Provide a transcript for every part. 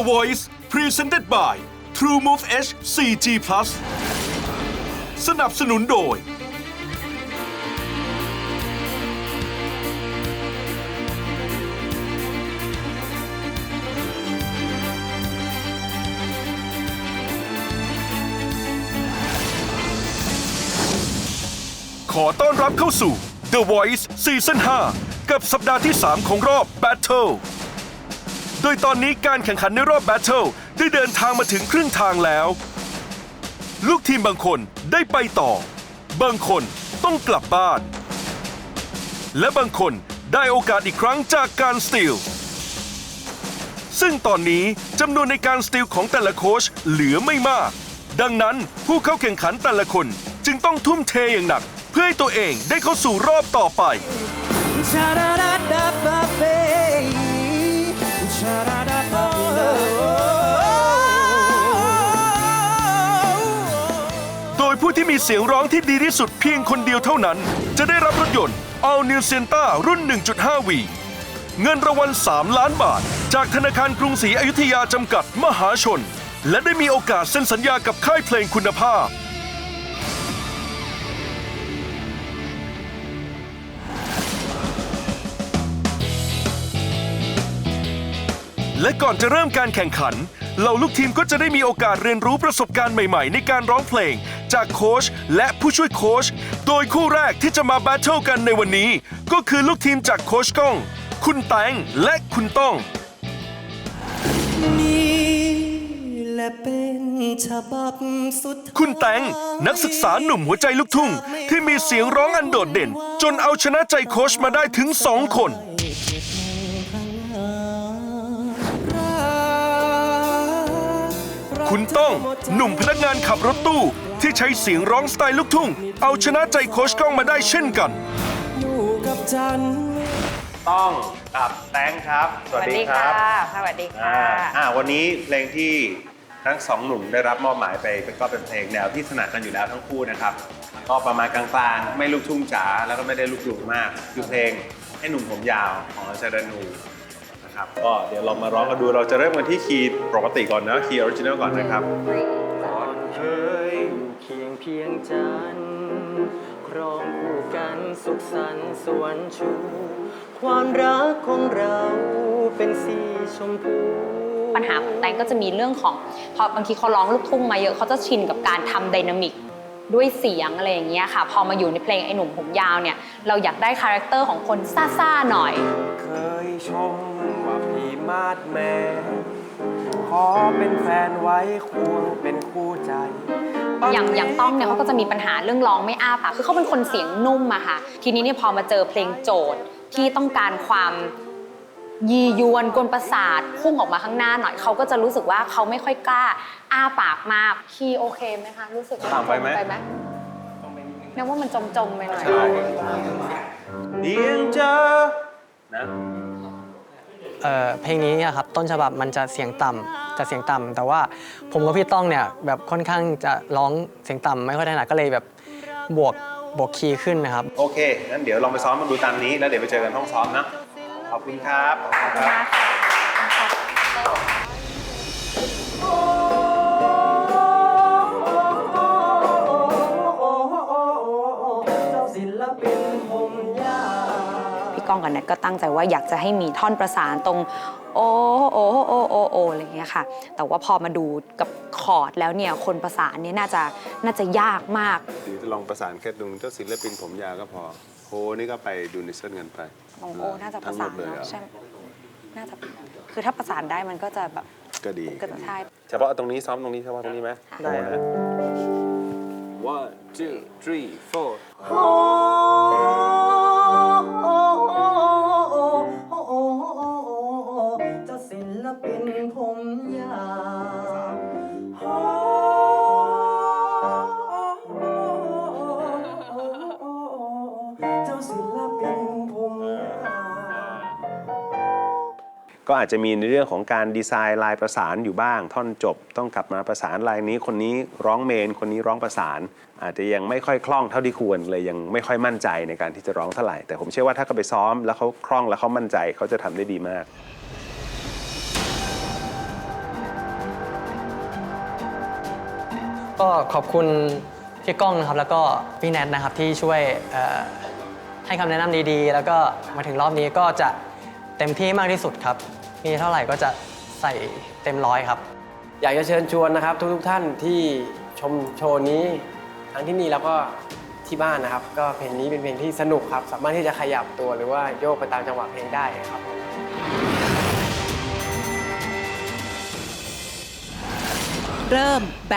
The Voice Presented by TrueMove H 4G Plus สนับสนุนโดย ขอต้อนรับเข้าสู่ The Voice Season 5 กับสัปดาห์ที่ 3 ของรอบ Battle โดยตอนนี้การแข่งขันในรอบ Battle ได้เดินทางมาถึงครึ่งทางแล้ว ลูกทีมบางคนได้ไปต่อ บางคนต้องกลับบ้าน และบางคนได้โอกาสอีกครั้งจากการสตีลซึ่งตอนนี้จำนวนในการสตีลของแต่ละโค้ชเหลือไม่มาก ดังนั้นผู้เข้าแข่งขันแต่ละคนจึงต้องทุ่มเทอย่างหนัก เพื่อให้ตัวเองได้เข้าสู่รอบต่อไป ที่มีเสียงร้องที่ดีที่สุดเพียงคนเดียวเท่านั้น จะได้รับรถยนต์ All New s e n t a รุ่น 1.5 V เงินรางวัล 3 ล้านบาท จากธนาคารกรุงศรีอยุธยาจำกัดมหาชน และได้มีโอกาสเซ็นสัญญากับค่ายเพลงคุณภาพ และก่อนจะเริ่มการแข่งขัน เหล่าลูกทีมก็จะได้มีโอกาสเรียนรู้ประสบการณ์ใหม่ๆ ในการร้องเพลง จากโค้ชและผู้ช่วยโค้ช โดยคู่แรกที่จะมาแบทเทิลกันในวันนี้ ก็คือลูกทีมจากโค้ชก้อง คุณแตงและคุณต้อง นี่แหละเป็นฉบับสุดท้าย คุณแตงนักศึกษาหนุ่มหัวใจลูกทุ่ง ที่มีเสียงร้องอันโดดเด่น จนเอาชนะใจโค้ชมาได้ถึงสองคน คุณต้อง หนุ่มพนักงานขับรถตู้ ที่ใช้เสียงร้องสไตล์ลูกทุ่ง เอาชนะใจโค้ชก้องมาได้เช่นกัน อยู่กับจันทร์ต้องกับแตงครับ สวัสดีครับสวัสดีอ่าค่ะอ่าวันนี้เพลงที่ทั้งสองหนุ่มได้รับมอบหมายไปเป็นก็เป็นเพลงแนวที่ถนัดกันอยู่แล้วทั้งคู่นะครับก็ประมาณกลางๆ ไม่ลูกทุ่งจ๋าแล้วก็ไม่ได้ลูกดุมาก คือเพลงให้หนุ่มผมยาวของอาจารย์นู นะครับ ก็เดี๋ยวเรามาร้องกันดูเราจะเริ่มกันที่คีย์ปกติก่อนนะคีย์ออริจินัลก่อนนะครับเคยอยู่เคียงเพียงจันครองคู่กันสุขสันต์สวนชู ความรักของเราเป็นสีชมพูปัญหาของแตงก็จะมีเรื่องของพอบางทีเขาร้องลูกทุ่งมาเยอะเขาจะชินกับการทำไดนามิก ด้วยเสียงอะไรอย่างเงี้ยค่ะ พอมาอยู่ในเพลงไอ้หนุ่มผมยาวเนี่ย เราอยากได้คาแรคเตอร์ของคนซ่าๆหน่อย เคยชมว่าพี่มาดแมนขอเป็นแฟนไว้ควงเป็นคู่ใจ อย่างอย่างต้องเนี่ยเขาก็จะมีปัญหาเรื่องร้องไม่อ้าปากคือเขาเป็นคนเสียงนุ่มอะค่ะ ทีนี้เนี่ยพอมาเจอเพลงโจทย์ที่ต้องการความ ยียวนกวนประสาทพุ่งออกมาข้างหน้าหน่อยเขาก็จะรู้สึกว่าเขาไม่ค่อยกล้า อ้าปากมากคีย์โอเคไหมคะ รู้สึกว่าต่ำไปไหม จไหมนึกว่ามันจมจมๆไปหน่อย เดียงเจอนะเอ่อเพลงนี้เนี่ยครับต้นฉบับมันจะเสียงต่ำจะเสียงต่ำแต่ว่าผมกับพี่ต้องเนี่ยแบบค่อนข้างจะร้องเสียงต่ำไม่ค่อยถนัดก็เลยแบบบวกบวกคีย์ขึ้นนะครับ โอเคงั้นเดี๋ยวลองไปซ้อมมาดูตามนี้ แล้วเดี๋ยวไปเจอกันห้องซ้อมนะ ขอบคุณครับขอบคุณครับเจ้าศิลปินผมยาวพี่ก้องกับแนทก็ตั้งใจว่าอยากจะให้มีท่อนประสานตรง โอโอโอโอโออะไรอย่างเงี้ยค่ะ แต่ว่าพอมาดูกับคอร์ดแล้วเนี่ยคนประสานเนี่ยน่าจะน่าจะยากมากเดี๋ยวจะลองประสานแค่ตรงเจ้าศิลปินผมยาวก็พอ โฮนี่ก็ไปดูนิเซนกันไปโอโอน่าจะประทั้งหมสานดเลยเนเหรอะอใช่ไหมน่าจะคือถ้าประสานได้มันก็จะแบบก็ดีก็จะใช่ เฉพาะตรงนี้ซ้อมตรงนี้เฉพาะตรงนี้ไหมได้นะ one two three four เจ้าศิลปิน ก็อาจจะมีในเรื่องของการดีไซน์ลายประสานอยู่บ้าง ท่อนจบต้องกลับมาประสานลายนี้ คนนี้ร้องเมน คนนี้ร้องประสาน อาจจะยังไม่ค่อยคล่องเท่าที่ควรเลยยังไม่ค่อยมั่นใจในการที่จะร้องเท่าไหร่แต่ผมเชื่อว่าถ้าเขาไปซ้อมแล้วเขาคล่องแล้วเขามั่นใจเขาจะทำได้ดีมากก็ขอบคุณพี่ก้องนะครับแล้วก็พี่แนทนะครับที่ช่วยให้คำแนะนำดีๆ แล้วก็มาถึงรอบนี้ก็จะ เต็มที่มากที่สุดครับ มีเท่าไหร่ก็จะใส่เต็มร้อยครับ อยากจะเชิญชวนนะครับ ทุกๆท่านที่ชมโชว์นี้ ทั้งที่นี่แล้วก็ที่บ้านนะครับ ก็เพลงนี้เป็นเพลงที่สนุกครับ สามารถที่จะขยับตัวหรือว่าโยกไปตามจังหวะเพลงได้ครับเริ่มแ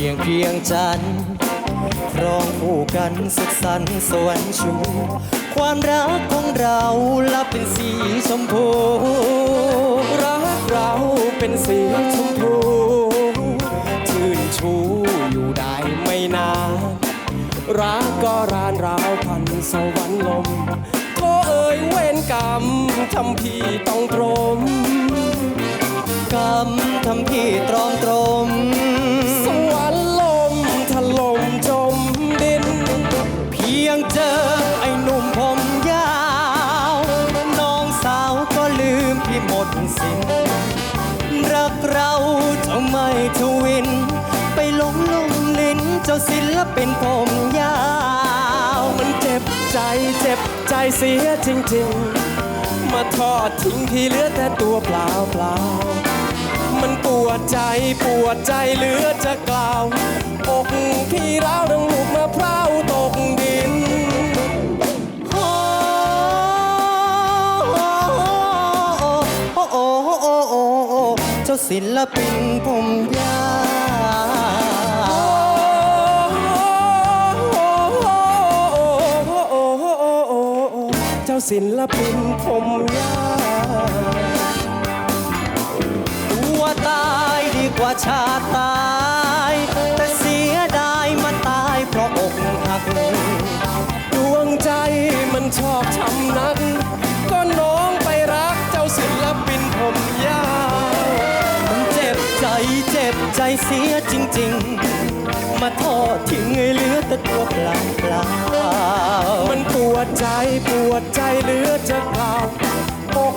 คียงเพียงจันทร์ครองคู่กันสุขสันต์สวรรค์ชูความรักของเราลับเป็นสีชมพู รักเราเป็นสีชมพู ชื่นชูอยู่ได้ไม่นานรักก็รานราวพันสวรรค์ลมก็เอ่ยเวรกรรมทำพี่ต้องตรมกรรมทำพี่ตรอมตรม จ้าศิลปินผมยาว มันเจ็บใจเจ็บใจเสียจริงๆ มาทอดทิ้งที่เหลือแต่ตัวเปล่าเปล่า มันปวดใจปวดใจเหลือจะกล่าว อกพี่ร้าวดังลูกมะพร้าวตกดินโอ้โอ้โอ้โอ้โอ้เจ้าศิลปินผมยาว ศิลปินผมยาวตัวตายดีกว่าชาตาย แต่เสียดายมาตายเพราะอกหัก ดวงใจมันชอบช้ำนัก ก็น้องไปรักเจ้าศิลปินผมยาวมันเจ็บใจเจ็บใจเสียจริง ๆ มาทอดทิ้งให้เหลือแต่ตัวเปล่า ปวดใจเหลือจะกล่าวอก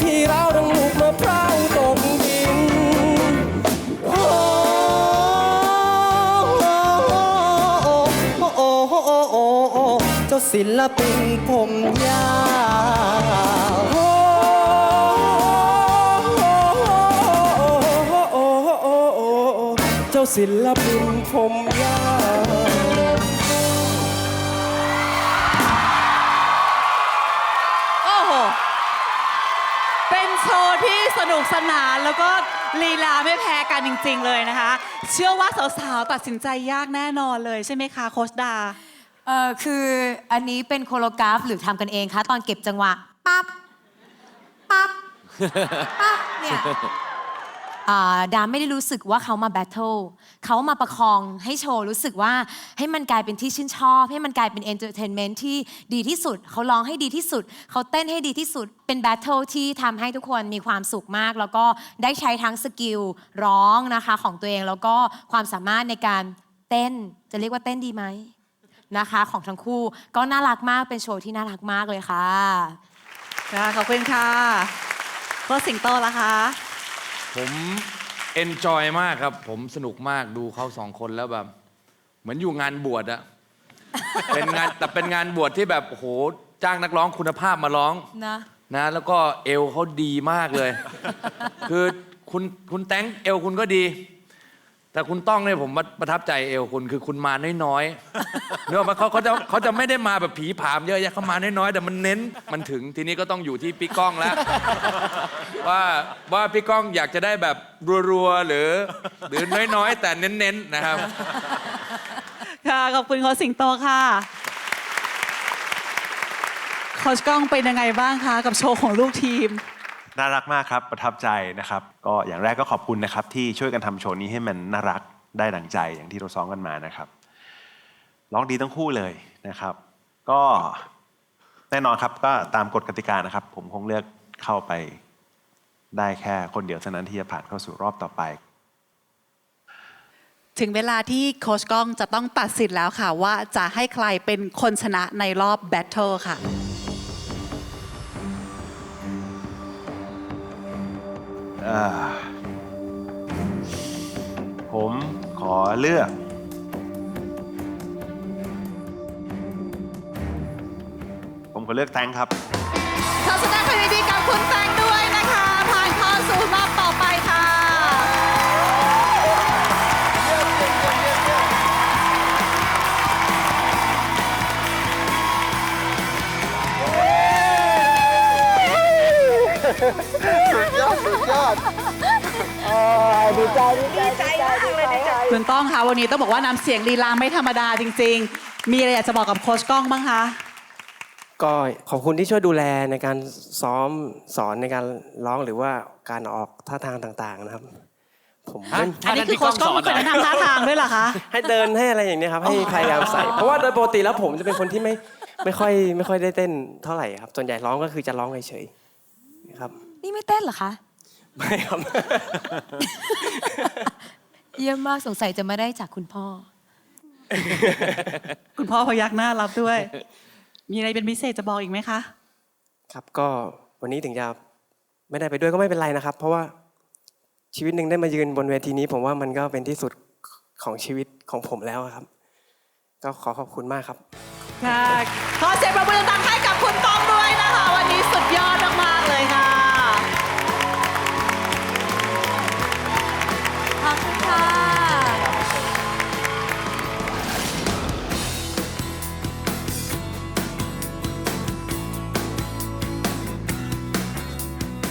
พี่เราดังลูกมะพร้าวตกดินโอ้โอ้โอ้โอ้โอ้โอ้โอ้เจ้าศิลปินผมยาวโอ้โอ้โอ้โอ้โอ้เจ้าศิล นุกสนาน แล้วก็ลีลาไม่แพ้กันจริง ๆ เลยนะคะ เชื่อว่าสาวๆตัดสินใจยากแน่นอนเลยใช่ไหมคะโคชดา เออคืออันนี้เป็นโคโรกราฟหรือทำกันเองคะ ตอนเก็บจังหวะปั๊บปั๊บปั๊บเนี่ย ดาไม่ได้รู้สึกว่าเขามาแบทเทิลเขามาประคองให้โชว์รู้สึกว่าให้มันกลายเป็นที่ชื่นชอบ ให้มันกลายเป็นเอนเตอร์เทนเมนต์ที่ดีที่สุด เขาร้องให้ดีที่สุด เขาเต้นให้ดีที่สุด เป็นแบทเทิลที่ทำให้ทุกคนมีความสุขมาก แล้วก็ได้ใช้ทั้งสกิลร้องนะคะของตัวเองแล้วก็ความสามารถในการเต้นจะเรียกว่าเต้นดีไหมนะคะของทั้งคู่ก็น่ารักมากเป็นโชว์ที่น่ารักมากเลยค่ะค่ะขอบคุณค่ะโคชสิงโตละคะ ผมเอนจอยมากครับ ผมสนุกมากดูเขาสองคนแล้วแบบ เหมือนอยู่งานบวชอะ เป็นงานแต่เป็นงานบวชที่แบบโอ้โหจ้างนักร้องคุณภาพมาร้อง นะ นะ แล้วก็เอวเขาดีมากเลย คือคุณคุณแตงเอวคุณก็ดี แต่คุณต้องเนี่ยผมประทับใจเอวคุณคือคุณมาน้อยๆเนื้ออกไหมาเขาเขาจะเขาจะไม่ได้มาแบบผีผามเยอะแยะเขามาน้อยๆแต่มันเน้นมันถึงทีนี้ก็ต้องอยู่ที่พี่ก้องแล้ว ว่าว่าพี่ก้องอยากจะได้แบบรัวๆหรือ หรือน้อยๆ แต่เน้นๆนะครับ ค่ะขอบคุณโคชสิงโตค่ะโคชก้องเป็นยังไงบ้างคะกับโชว์ของลูกทีม น่ารักมากครับประทับใจนะครับ ก็อย่างแรกก็ขอบคุณนะครับที่ช่วยกันทำโชว์นี้ให้มันน่ารักได้ดังใจอย่างที่เราซ้อมกันมานะครับร้องดีทั้งคู่เลยนะครับ ก็แน่นอนครับก็ตามกฎกติกานะครับ ผมคงเลือกเข้าไปได้แค่คนเดียวเท่านั้นที่จะผ่านเข้าสู่รอบต่อไป ถึงเวลาที่โคชก้องจะต้องตัดสินแล้วค่ะ ว่าจะให้ใครเป็นคนชนะในรอบแบทเทิลค่ะ อ่าผมขอเลือก ผมขอเลือกแตงครับ ขอแสดงความยินดีกับคุณแตงด้วยนะคะ ผ่านเข้าสู่รอบต่อไป ค่ะคุณต้องคะวันนี้ต้องบอกว่าน้ำเสียงลีลาไม่ธรรมดาจริง ๆ มีอะไรอยากจะบอกกับโค้ชก้องบ้างคะก็ขอบคุณที่ช่วยดูแลในการซ้อมสอนในการร้องหรือว่าการออกท่าทางต่างๆนะครับ ผมเล่นอันนี้คือโค้ชก้องเป็นคนแนะนำท่าทางด้วยเหรอคะให้เดินให้อะไรอย่างเนี้ยครับให้พยายามใส่เพราะว่าโดยปกติแล้วผมจะเป็นคนที่ไม่ไม่ค่อยไม่ค่อยได้เต้นเท่าไหร่ครับส่วนใหญ่ร้องก็คือจะร้องเฉยๆครับนี่ไม่เต้นเหรอคะ ไม่ครับ เยี่ยมมากสงสัยจะไม่ได้จากคุณพ่อ คุณพ่อพยักหน้ารับด้วย มีอะไรเป็นพิเศษจะบอกอีกไหมคะ ครับก็วันนี้ถึงจะไม่ได้ไปด้วยก็ไม่เป็นไรนะครับ เพราะว่าชีวิตหนึ่งได้มายืนบนเวทีนี้ ผมว่ามันก็เป็นที่สุดของชีวิตของผมแล้วครับ ก็ขอขอบคุณมากครับ ค่ะ ขอเสียงประมือดังๆให้กับคุณต้อง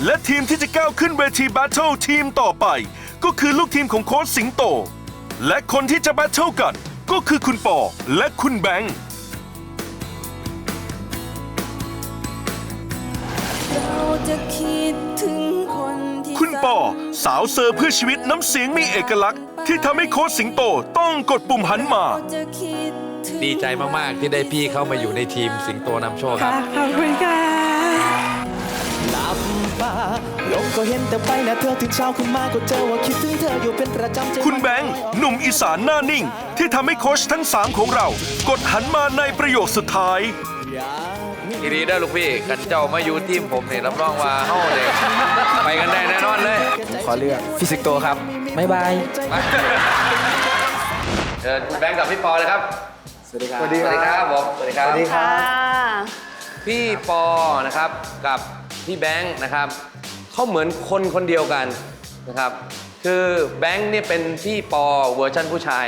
และทีมที่จะก้าวขึ้นเวทีแบทเทิลทีมต่อไป ก็คือลูกทีมของโค้ชสิงโต และคนที่จะแบทเทิลกันก็คือคุณปอและคุณแบงค์คุณปอสาวเซอร์เพื่อชีวิตน้ำเสียงมีเอกลักษณ์ ที่ทำให้โค้ชสิงโตต้องกดปุ่มหันมา ดีใจมาก ๆ ที่ได้พี่เข้ามาอยู่ในทีมสิงโตนำโชคครับ ขอบคุณค่ะหลับตา ลมก็เห็นแต่ใบหน้าเธอถึงเช้าขึ้นมาก็เจอว่าคิดถึงเธออยู่เป็นประจำใจคุณแบงค์หนุ่มอีสานหน้านิ่ง ที่ทำให้โค้ชทั้ง 3 ของเรา กดหันมาในประโยคสุดท้ายทีนี้ได้อลูกพี่กันเจ้ามาอยู่ทีมผมเนี่ยรับรองว่าเฮ้าเลยไปกันได้แน่นอนเลยขอเลือกฟิสิกโตครับบ๊ายบายเชิญคุณแบงค์กับพี่ปอเลยครับ สวัสดีครับ สวัสดีครับผมสวัสดีครับ สวัสดีครับ พี่ปอนะครับกับพี่แบงค์นะครับ เขาเหมือนคนคนเดียวกันนะครับ คือแบงค์เนี่ยเป็นพี่ปอเวอร์ชันผู้ชาย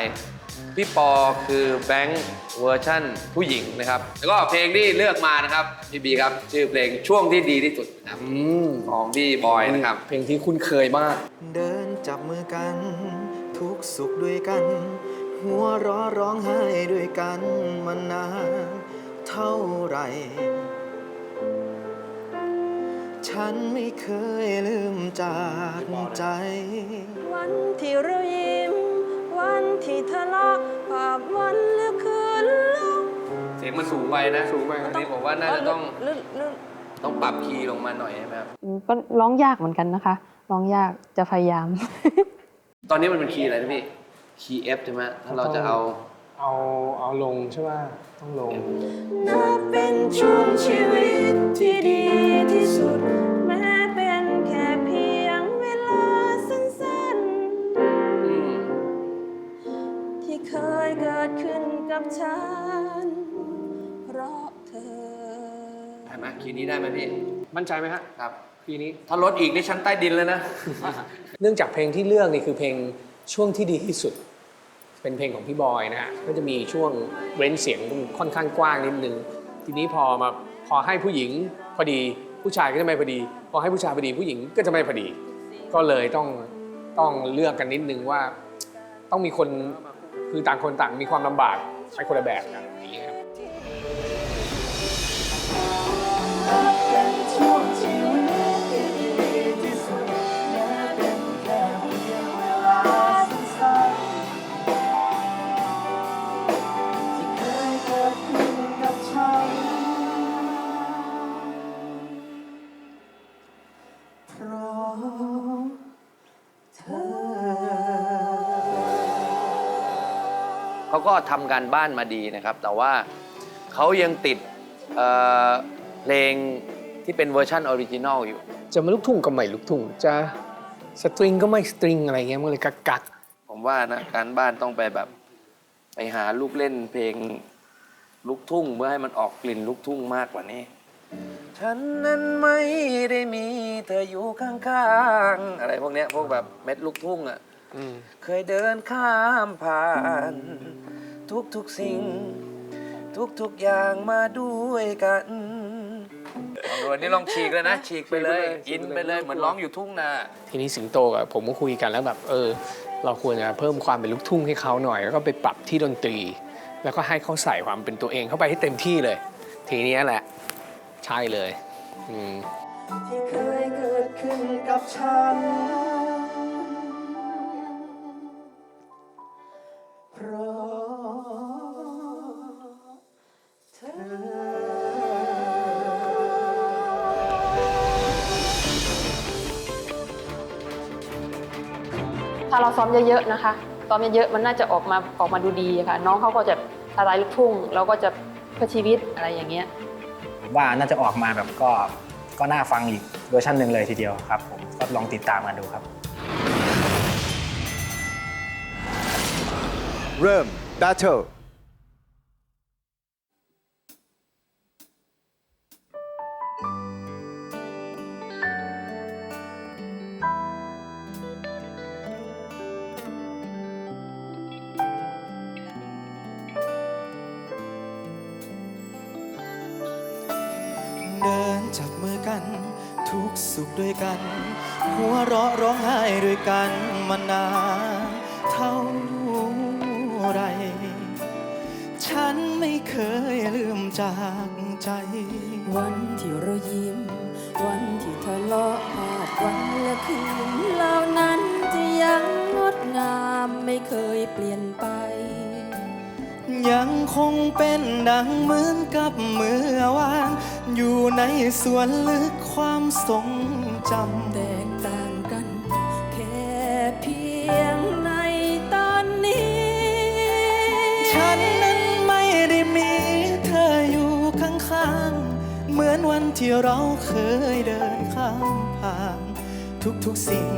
พี่ปอคือแบงค์เวอร์ชันผู้หญิงนะครับ แล้วก็เพลงที่เลือกมานะครับพี่บีครับชื่อเพลงช่วงที่ดีที่สุดนะครับของพี่บอยนะครับ เพลงที่คุ้นเคยมาก เดินจับมือกัน ทุกสุขด้วยกัน หัวเร้อร้องไห้ด้วยกันมานานเท่าไหร ฉันไม่เคยลืมจากใจ วันที่เรายิ้ม วันที่ทะเลาะภาพวันเหลือคืนลงเสียงมันสูงไปนะสูงไปอันนี้ผมว่าน่าจะต้องลื่นลื่นต้องปรับคีย์ลงมาหน่อยใช่ไหมครับก็ร้องยากเหมือนกันนะคะ ร้องยากจะพยายาม ตอนนี้มันเป็นคีย์อะไรนะพี่ คีย์ F ใช่ไหมถ้าเราจะเอา เอาเอาลงใช่ไหมต้องลง นับเป็นช่วงชีวิตที่ดีที่สุด แม้เป็นแค่เพียงเวลาสั้นอืมๆ ที่เคยเกิดขึ้นกับฉัน เพราะเธอเห็นไหมคีย์นี้ได้ไหมพี่ มั่นใจไหมฮะครับ ปีนี้ ถ้าลดอีกนี่ชั้นใต้ดินเลยนะ เนื่องจากเพลงที่เลือกนี่คือเพลงช่วงที่ดีที่สุด เป็นเพลงของพี่บอยนะฮะก็จะมีช่วงเว้นเสียงค่อนข้างกว้างนิดนึง ทีนี้พอมาพอให้ผู้หญิงพอดีผู้ชายก็จะไม่พอดี พอให้ผู้ชายพอดีผู้หญิงก็จะไม่พอดี ก็เลยต้องต้องเลือกกันนิดนึงว่า ต้องมีคนคือต่างคนต่างมีความลำบากไปคนละแบบกัน เขาก็ทำการบ้านมาดีนะครับ แต่ว่าเขายังติดเอ่อเพลงที่เป็นเวอร์ชันออริจินอลอยู่ จะมาลูกทุ่งก็ไม่ลูกทุ่งจะสตริงก็ไม่สตริงอะไรเงี้ยมันเลยกักกักผมว่านะการบ้านต้องไปแบบ ไปหาลูกเล่นเพลงลูกทุ่งเพื่อให้มันออกกลิ่นลูกทุ่งมากกว่านี้ ฉันนั้นไม่ได้มีเธออยู่ข้างๆ อะไรพวกเนี้ยพวกแบบเม็ดลูกทุ่งอะอืม เคยเดินข้ามผ่าน ทุกๆสิ่ง ทุกๆอย่างมาด้วยกันลองดูอันนี้ลองฉีกเลยนะ ฉีกไปเลย อินไปเลยเหมือนร้องอยู่ทุ่งนาทีนี้สิงโตกับผมก็คุยกันแล้วแบบเออ เราควรจะเพิ่มความเป็นลูกทุ่งให้เขาหน่อย แล้วก็ไปปรับที่ดนตรี แล้วก็ให้เขาใส่ความเป็นตัวเองเข้าไปให้เต็มที่เลย ทีเนี้ยแหละ ใช่เลย อืมที่เคยเกิดขึ้นกับฉัน เพราะเธอถ้าเราซ้อมเยอะๆนะคะ ซ้อมเยอะๆ มันน่าจะออกมาออกมาดูดีค่ะ น้องเขาก็จะสไตล์ลูกทุ่ง เราก็จะเพื่อชีวิตอะไรอย่างเงี้ย ผมว่าน่าจะออกมาแบบก็ก็น่าฟังอีกเวอร์ชันหนึ่งเลยทีเดียวครับผม ก็ลองติดตามกันดูครับ เริ่ม Battle เดินจับมือกัน ทุกสุขด้วยกัน หัวเราะร้องไห้ด้วยกันมานานเท่า ฉันไม่เคยลืมจากใจ วันที่เรายิ้ม วันที่ทะเลาะภาพวันและคืนเหล่านั้นจะยังงดงามไม่เคยเปลี่ยนไป ยังคงเป็นดังเหมือนกับเมื่อวาน อยู่ในส่วนลึกความทรงจำแต เหมือนวันที่เราเคยเดินข้ามผ่าน ทุกๆสิ่ง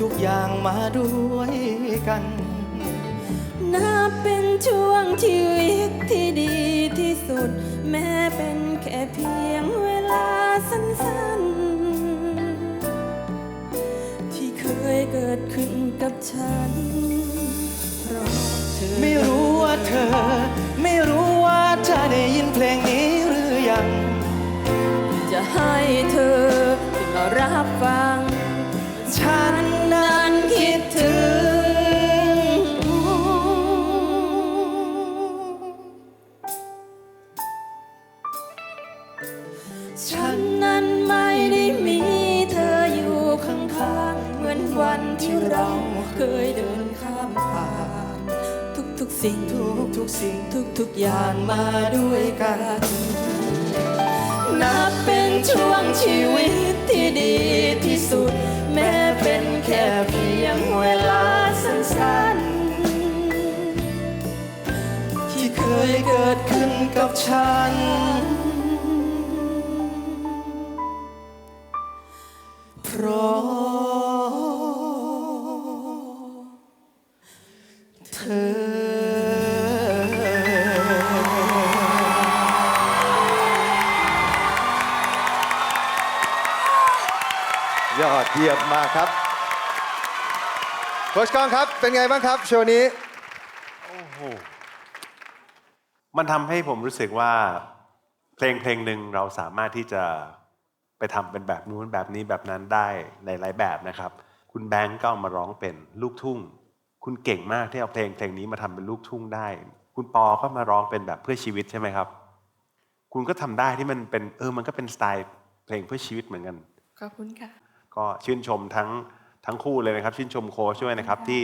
ทุกๆอย่างมาด้วยกัน นับเป็นช่วงชีวิตที่ดีที่สุด แม้เป็นแค่เพียงเวลาสั้นๆ ที่เคยเกิดขึ้นกับฉัน เพราะเธอไม่รู้ว่าเธอ ไม่รู้ว่าจะได้ยินเพลงนี้หรือยังจะ ให้เธอได้มารับฟัง ฉันนั้นคิดถึง ฉันนั้นไม่ได้มีเธออยู่ข้างๆเหมือนวันที่เราเคยเดินข้ามผ่าน ทุกๆสิ่งทุกๆสิ่งทุกๆอย่างมาด้วยกัน นับเป็น ช่วงชีวิตที่ดีที่สุด แม้เป็นแค่เพียงเวลาสั้นๆ ที่เคยเกิดขึ้นกับฉัน ยอดเยี่ยมมากครับโค้ชก้องครับ เป็นไงบ้างครับโชว์นี้มันทำให้ผมรู้สึกว่า เพลงเพลงหนึ่งเราสามารถที่จะไปทำเป็นแบบนู้นแบบนี้แบบนั้นได้หลายๆแบบนะครับ คุณแบงก์ก็เอามาร้องเป็นลูกทุ่ง คุณเก่งมากที่เอาเพลงเพลงนี้มาทำเป็นลูกทุ่งได้ คุณปอก็มาร้องเป็นแบบเพื่อชีวิตใช่ไหมครับ คุณก็ทำได้ที่มันเป็นเออมันก็เป็นสไตล์เพลงเพื่อชีวิตเหมือนกัน ขอบคุณค่ะ ก็ชื่นชมทั้งทั้งคู่เลยนะครับ ชื่นชมโค้ชด้วยนะครับที่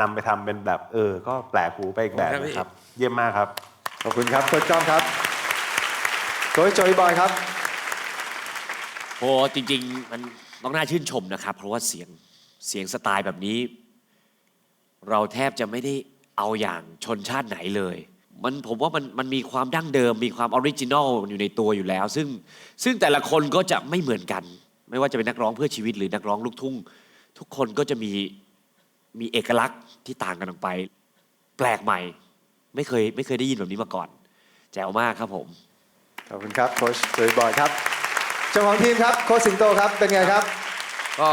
นำไปทำเป็นแบบเออ ก็แปลกหูไปอีกแบบนะครับ เยี่ยมมากครับ ขอบคุณครับโค้ชก้องครับโค้ชโจยบอยครับ โอ้จริง ๆ มันต้องน่าชื่นชมนะครับ เพราะว่าเสียงเสียงสไตล์แบบนี้ เราแทบจะไม่ได้เอาอย่างชนชาติไหนเลย มันผมว่ามันมันมีความดั้งเดิม มีความออริจินอลอยู่ในตัวอยู่แล้ว ซึ่งซึ่งแต่ละคนก็จะไม่เหมือนกัน ไม่ว่าจะเป็นนักร้องเพื่อชีวิตหรือนักร้องลูกทุ่ง ทุกคนก็จะมีมีเอกลักษณ์ที่ต่างกันออกไป แปลกใหม่ ไม่เคยไม่เคยได้ยินแบบนี้มาก่อน แจ๋วมากครับผม ขอบคุณครับโค้ชจุยบอยครับเจ้าของทีมครับโค้ชสิงโตครับเป็นไงครับ ก็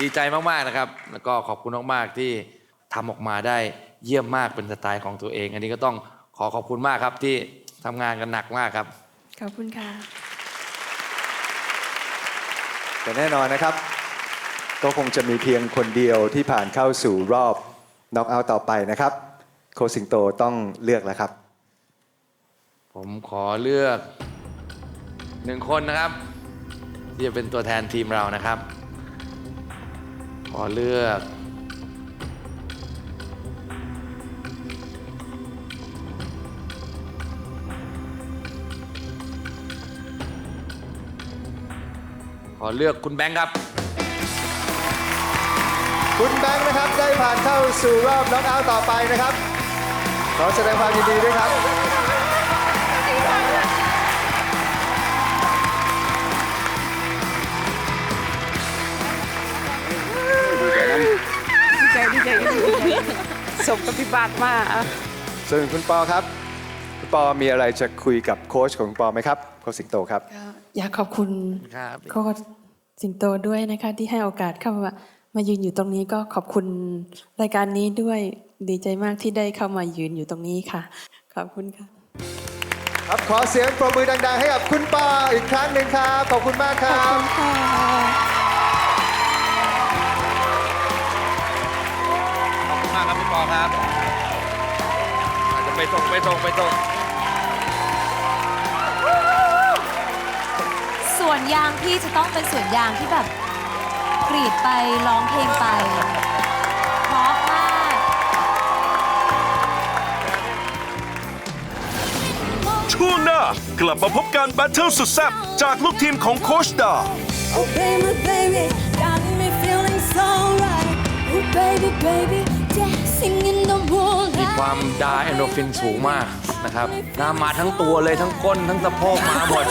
ดีใจมาก ๆ นะครับ แล้วก็ขอบคุณมาก ๆ ที่ทำออกมาได้เยี่ยมมากเป็นสไตล์ของตัวเอง อันนี้ก็ต้องขอขอบคุณมากครับที่ทำงานกันหนักมากครับ ขอบคุณค่ะ แต่แน่นอนนะครับ ก็คงจะมีเพียงคนเดียวที่ผ่านเข้าสู่รอบน็อกเอาท์ต่อไปนะครับ โคสิงโตต้องเลือกแล้วครับ ผมขอเลือกหนึ่งคนนะครับ ที่จะเป็นตัวแทนทีมเรานะครับ ขอเลือก อเลือกคุณแบงค์ครับ คุณแบงค์นะครับได้ผ่านเข้าสู่รอบน็อกเอาท์ต่อไปนะครับ ขอแสดงความยินดีด้วยครับ ดีใจดีใจสมกับพิบาทมากอะส่วนคุณปอครับ คุณปอมีอะไรจะคุยกับโค้ชของคุณปอไหมครับโค้ชสิงโตครับ อยากขอบคุณครับโค้ชสิงโตด้วยนะคะ ที่ให้โอกาสเข้ามามายืนอยู่ตรงนี้ก็ขอบคุณรายการนี้ด้วยดีใจมากที่ได้เข้ามายืนอยู่ตรงนี้ค่ะ ขอบคุณค่ะ ครับขอเสียงปรบมือดัง ๆ ให้กับคุณปออีกครั้งหนึ่งครับขอบคุณมากครับขอบคุณมากครับพี่ปอครับอาจจะไปส่งไปส่งไปส่ง ส่วนยางพี่จะต้องเป็นส่วนยางที่แบบกรีดไปร้องเพลงไปเพราะมากช่วงหน้ากลับมาพบการแบทเทิลสุดแซ่บจากลูกทีมของโคชดา Oh baby baby got me feeling so right Oh baby baby dancing in the มี moonlight ความดาเอนโดรฟินสูงมากนะครับน้ำมาทั้งตัวเลยทั้งก้นทั้งสะโพกมาหมด